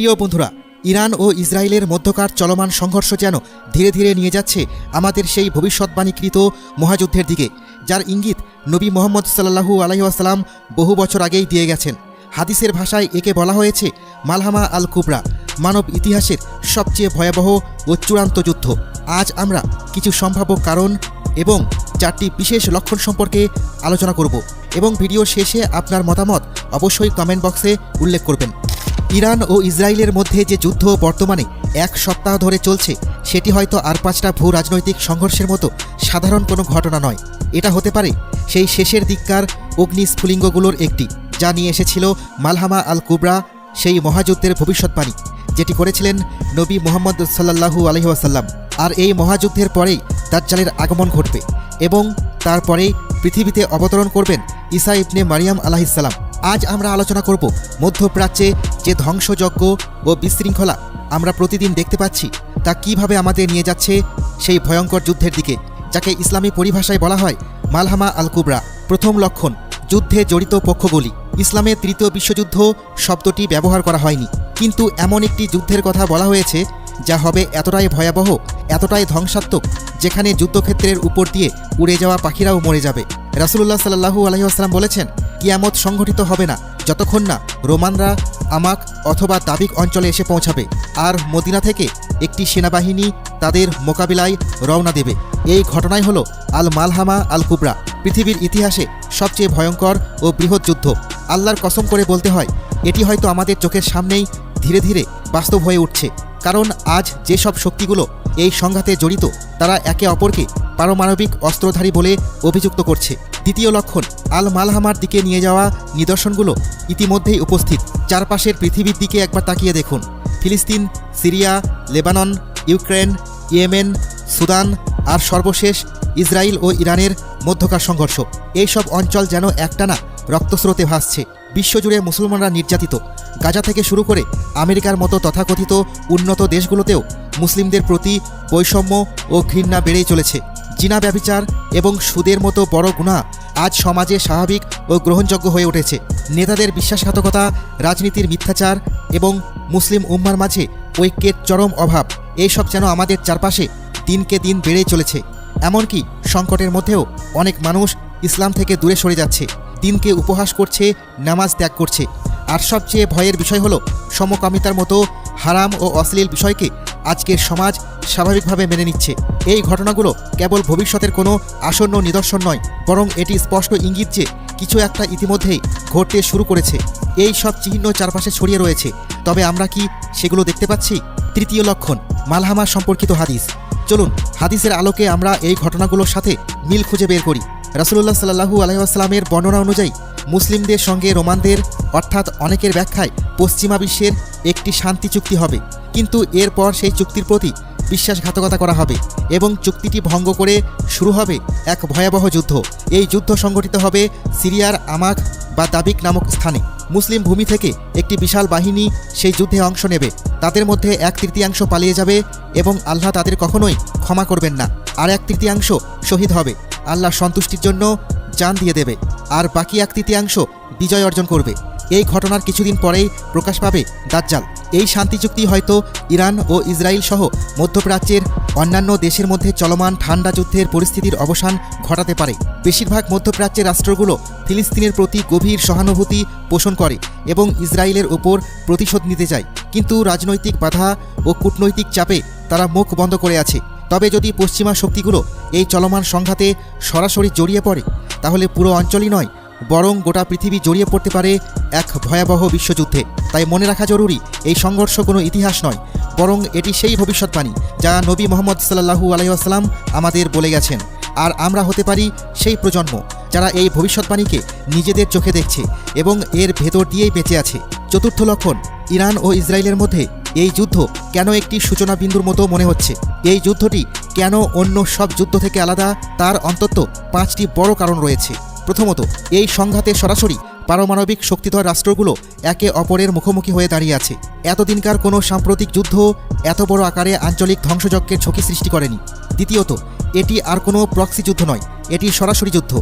প্রিয় বন্ধুরা, ইরান ও ইসরায়েলের মধ্যকার চলমান সংঘর্ষ যেন ধীরে ধীরে নিয়ে যাচ্ছে আমাদের সেই ভবিষ্যৎবাণীকৃত মহাযুদ্ধের দিকে, যার ইঙ্গিত নবী মোহাম্মদ সাল্লাহু আলাইসাল্লাম বহু বছর আগেই দিয়ে গেছেন। হাদিসের ভাষায় একে বলা হয়েছে মালহামা আল কুবরা মানব ইতিহাসের সবচেয়ে ভয়াবহ ও চূড়ান্ত যুদ্ধ। আজ আমরা কিছু সম্ভাব্য কারণ এবং চারটি বিশেষ লক্ষণ সম্পর্কে আলোচনা করব এবং ভিডিও শেষে আপনার মতামত অবশ্যই কমেন্ট বক্সে উল্লেখ করবেন। ইরান ও ইসরায়েলের মধ্যে যে যুদ্ধ বর্তমানে এক সপ্তাহ ধরে চলছে, সেটি হয়তো আর পাঁচটা ভূ রাজনৈতিক সংঘর্ষের মতো সাধারণ কোনো ঘটনা নয়। এটা হতে পারে সেই শেষের দিককার অগ্নি স্ফুলিঙ্গগুলোর একটি, যা নিয়ে এসেছিল মালহামা আল কুবরা সেই মহাযুদ্ধের ভবিষ্যৎবাণী, যেটি করেছিলেন নবী মোহাম্মদ সাল্লাহু আলহিহাসাল্লাম আর এই মহাযুদ্ধের পরেই দাজ্জালের আগমন ঘটবে এবং তারপরেই পৃথিবীতে অবতরণ করবেন ঈসা ইবনে মারিয়াম আলাহিসাল্লাম আজ আমরা আলোচনা করব মধ্যপ্রাচ্যে যে ধ্বংসযজ্ঞ ও বিশৃঙ্খলা আমরা প্রতিদিন দেখতে পাচ্ছি, তা কীভাবে আমাদের নিয়ে যাচ্ছে সেই ভয়ঙ্কর যুদ্ধের দিকে, যাকে ইসলামী পরিভাষায় বলা হয় মালহামা আল কুবরা প্রথম লক্ষণ, যুদ্ধে জড়িত পক্ষগুলি। ইসলামের তৃতীয় বিশ্বযুদ্ধ শব্দটি ব্যবহার করা হয়নি। কিন্তু এমন একটি যুদ্ধের কথা বলা হয়েছে, যা হবে এতটাই ভয়াবহ, এতটাই ধ্বংসাত্মক, যেখানে যুদ্ধক্ষেত্রের উপর দিয়ে উড়ে যাওয়া পাখিরাও মরে যাবে। রাসুলুল্লাহ সাল্লাহু আলহিহাস্লাম বলেছেন কিয়ামত সংঘটিত হবে না, যতক্ষণ না রোমানরা আমাক অথবা দাবিক অঞ্চলে এসে পৌঁছাবে, আর মদিনা থেকে একটি সেনাবাহিনী তাদের মোকাবিলায় রওনা দেবে। এই ঘটনাই হলো আল মালহামা আল কুবরা পৃথিবীর ইতিহাসে সবচেয়ে ভয়ঙ্কর ও বৃহৎ যুদ্ধ। আল্লাহর কসম করে বলতে হয়, এটি হয়তো আমাদের চোখের সামনেই ধীরে ধীরে বাস্তব হয়ে উঠছে, কারণ আজ যেসব শক্তিগুলো এই সংঘাতে জড়িত, তারা একে অপরকে পারমাণবিক অস্ত্রধারী বলে অভিযুক্ত করছে। দ্বিতীয় লক্ষণ আল মালহামার দিকে নিয়ে যাওয়া নিদর্শনগুলো ইতিমধ্যেই উপস্থিত। চারপাশের পৃথিবীর দিকে একবার তাকিয়ে দেখুন। ফিলিস্তিন, Syria, Lebanon, Ukraine, Yemen, Sudan আর সর্বশেষ ইসরায়েল ও ইরানের মধ্যকার সংঘর্ষ। এইসব অঞ্চল যেন একটানা রক্তস্রোতে ভাসছে। বিশ্বজুড়ে মুসলমানরা নির্যাতিত। গাজা থেকে শুরু করে আমেরিকার মতো তথাকথিত উন্নত দেশগুলোতেও মুসলিমদের প্রতি বৈষম্য ও ঘৃণা বেড়েই চলেছে। জিনা ব্যবিচার এবং সুদের মতো বড় গুণা আজ সমাজে স্বাভাবিক ও গ্রহণযোগ্য হয়ে উঠেছে। নেতাদের বিশ্বাসঘাতকতা, রাজনীতির মিথ্যাচার এবং মুসলিম উম্মার মাঝে ঐক্যের চরম অভাব, এইসব যেন আমাদের চারপাশে দিনকে দিন বেড়েই চলেছে। এমনকি সংকটের মধ্যেও অনেক মানুষ ইসলাম থেকে দূরে সরে যাচ্ছে, দিনকে উপহাস করছে, নামাজ ত্যাগ করছে। আর সবচেয়ে ভয়ের বিষয় হলো, সমকামিতার মতো হারাম ও অশ্লীল বিষয়কে আজকের সমাজ স্বাভাবিকভাবে মেনে নিচ্ছে। এই ঘটনাগুলো কেবল ভবিষ্যতের কোনো আসন্ন নিদর্শন নয়, বরং এটি স্পষ্ট ইঙ্গিত যে কিছু একটা ইতিমধ্যেই ঘটতে শুরু করেছে। এই সব চিহ্ন চারপাশে ছড়িয়ে রয়েছে। তবে আমরা কি সেগুলো দেখতে পাচ্ছি? তৃতীয় লক্ষণ, মালহামা সম্পর্কিত হাদিস। চলুন, হাদিসের আলোকে আমরা এই ঘটনাগুলোর সাথে মিল খুঁজে বের করি। রাসুলুল্লাহ সাল্লাহু আলহামের বর্ণনা অনুযায়ী, মুসলিমদের সঙ্গে রোমানদের, অর্থাৎ অনেকের ব্যাখ্যায় পশ্চিমা বিশ্বের একটি শান্তি চুক্তি হবে। কিন্তু এরপর সেই চুক্তির প্রতি বিশ্বাসঘাতকতা করা হবে এবং চুক্তিটি ভঙ্গ করে শুরু হবে এক ভয়াবহ যুদ্ধ। এই যুদ্ধ সংগঠিত হবে সিরিয়ার আমাক বা দাবিক নামক স্থানে। মুসলিম ভূমি থেকে একটি বিশাল বাহিনী সেই যুদ্ধে অংশ নেবে। তাদের মধ্যে এক তৃতীয়াংশ পালিয়ে যাবে এবং আল্লাহ তাদের কখনোই ক্ষমা করবেন না। আর এক তৃতীয়াংশ শহীদ হবে। আল্লাহ সন্তুষ্টির জন্য জান দিয়ে দেবে। আর বাকি এক তৃতীয়াংশ বিজয় অর্জন করবে। এই ঘটনার কিছুদিন পরেই প্রকাশ পাবে দাজ্জাল। এই শান্তি চুক্তি হয়তো ইরান ও ইসরায়েল সহ মধ্যপ্রাচ্যের অন্যান্য দেশের মধ্যে চলমান ঠান্ডা যুদ্ধের পরিস্থিতির অবসান ঘটাতে পারে। বেশিরভাগ মধ্যপ্রাচ্যের রাষ্ট্রগুলো ফিলিস্তিনের প্রতি গভীর সহানুভূতি পোষণ করে এবং ইসরায়েলের ওপর প্রতিশোধ নিতে চায়। কিন্তু রাজনৈতিক বাধা ও কূটনৈতিক চাপে তারা মুখ বন্ধ করে আছে। তবে যদি পশ্চিমা শক্তিগুলো এই চলমান সংঘাতে সরাসরি জড়িয়ে পড়ে, তাহলে পুরো অঞ্চলই নয়, বরং গোটা পৃথিবী জড়িয়ে পড়তে পারে এক ভয়াবহ বিশ্বযুদ্ধে। তাই মনে রাখা জরুরি, এই সংঘর্ষ কোনো ইতিহাস নয়, বরং এটি সেই ভবিষ্যৎবাণী যা নবী মোহাম্মদ সাল্লাহু আলাইসাল্লাম আমাদের বলে গেছেন। আর আমরা হতে পারি সেই প্রজন্ম যারা এই ভবিষ্যৎবাণীকে নিজেদের চোখে দেখছে এবং এর ভেতর দিয়েই বেঁচে আছে। চতুর্থ লক্ষণ, ইরান ও ইসরায়েলের মধ্যে এই যুদ্ধ কেন একটি সূচনা বিন্দুর মতো মনে হচ্ছে? এই যুদ্ধটি কেন অন্য সব যুদ্ধ থেকে আলাদা? তার অন্তত পাঁচটি বড় কারণ রয়েছে। প্রথমত, এই সংঘাতে সরাসরি পারমাণবিক শক্তিধর রাষ্ট্রগুলো একে অপরের মুখোমুখি হয়ে দাঁড়িয়ে আছে। এতদিনকার কোনো সাম্প্রতিক যুদ্ধ এত বড় আকারে আঞ্চলিক ধ্বংসযজ্ঞের ঝুঁকি সৃষ্টি করেনি। দ্বিতীয়ত, এটি আর কোনো প্রক্সি যুদ্ধ নয়, এটি সরাসরি যুদ্ধ।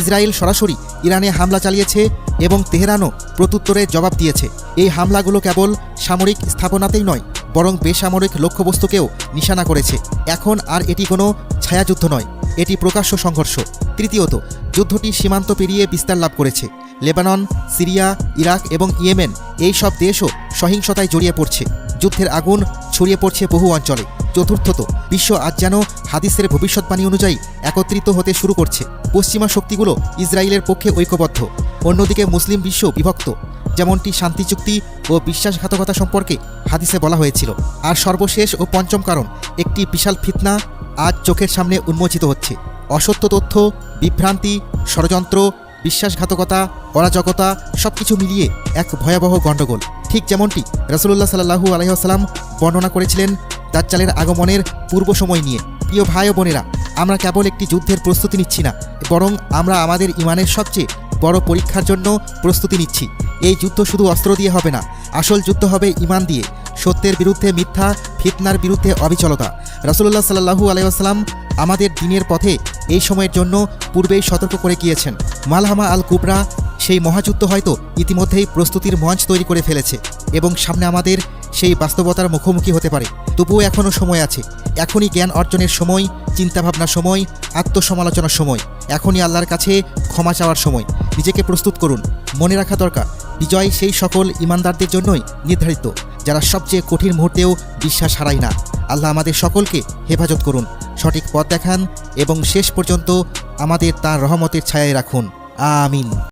ইসরায়েল সরাসরি ইরানে হামলা চালিয়েছে এবং তেহরানও প্রত্যুত্তরে জবাব দিয়েছে। এই হামলাগুলো কেবল সামরিক স্থাপনাতেই নয়, বরং বেসামরিক লক্ষ্যবস্তুকেও নিশানা করেছে। এখন আর এটি কোনো ছায়াযুদ্ধ নয়, এটি প্রকাশ্য সংঘর্ষ। তৃতীয়ত, যুদ্ধটি সীমান্ত পেরিয়ে বিস্তার লাভ করেছে। লেবানন, সিরিয়া, ইরাক এবং ইয়েমেন, এই সব দেশও সহিংসতায় জড়িয়ে পড়ছে। যুদ্ধের আগুন ছড়িয়ে পড়ছে বহু অঞ্চলে। চতুর্থত, বিশ্ব আজ যেন হাদিসের ভবিষ্যৎবাণী অনুযায়ী একত্রিত হতে শুরু করছে। পশ্চিমা শক্তিগুলো ইসরায়েলের পক্ষে ঐক্যবদ্ধ। অন্যদিকে মুসলিম বিশ্ব বিভক্ত, যেমনটি শান্তি চুক্তি ও বিশ্বাসঘাতকতা সম্পর্কে হাদিসে বলা হয়েছিল। আর সর্বশেষ ও পঞ্চম কারণ, একটি বিশাল ফিতনা আজ চোখের সামনে উন্মোচিত হচ্ছে। অসত্য তথ্য, বিভ্রান্তি, ষড়যন্ত্র বিশ্বাসঘাতকতা, অরাজকতা সব কিছু মিলিয়ে এক ভয়াবহ গণ্ডগোল। ঠিক যেমনটি রসুল্লাহ সাল্লাহু আলহিহাস্লাম বর্ণনা করেছিলেন দাজ্জালের আগমনের পূর্ব সময় নিয়ে। প্রিয় ভাই ও বোনেরা, আমরা কেবল একটি যুদ্ধের প্রস্তুতি নিচ্ছি না, বরং আমরা আমাদের ইমানের সবচেয়ে বড় পরীক্ষার জন্য প্রস্তুতি নিচ্ছি। এই যুদ্ধ শুধু অস্ত্র দিয়ে হবে না, আসল যুদ্ধ হবে ইমান দিয়ে। সত্যের বিরুদ্ধে মিথ্যা, ফিতনার বিরুদ্ধে অবিচলতা। রসুল্লাহ সাল্লাহু আলাইসাল্লাম আমাদের দিনের পথে এই সময়ের জন্য পূর্বেই সতর্ক করে গিয়েছেন। মালহামা আল কুবরা সেই মহাযুদ্ধ হয়তো ইতিমধ্যেই প্রস্তুতির মঞ্চ তৈরি করে ফেলেছে এবং সামনে আমাদের সেই বাস্তবতার মুখোমুখি হতে পারে। তবুও এখনও সময় আছে। এখনই জ্ঞান অর্জনের সময়, চিন্তাভাবনার সময়, আত্মসমালোচনার সময়। এখনই আল্লাহর কাছে ক্ষমা চাওয়ার সময়। নিজেকে প্রস্তুত করুন। মনে রাখা দরকার, বিজয় সেই সকল ইমানদারদের জন্যই নির্ধারিত, যারা সবচেয়ে কঠিন মুহূর্তেও বিশ্বাস হারায় না। আল্লাহ আমাদের সকলকে হেফাজত করুন। সঠিক পথ দেখান এবং শেষ পর্যন্ত আমাদের তার রহমতের ছায়ায় রাখুন। আমিন।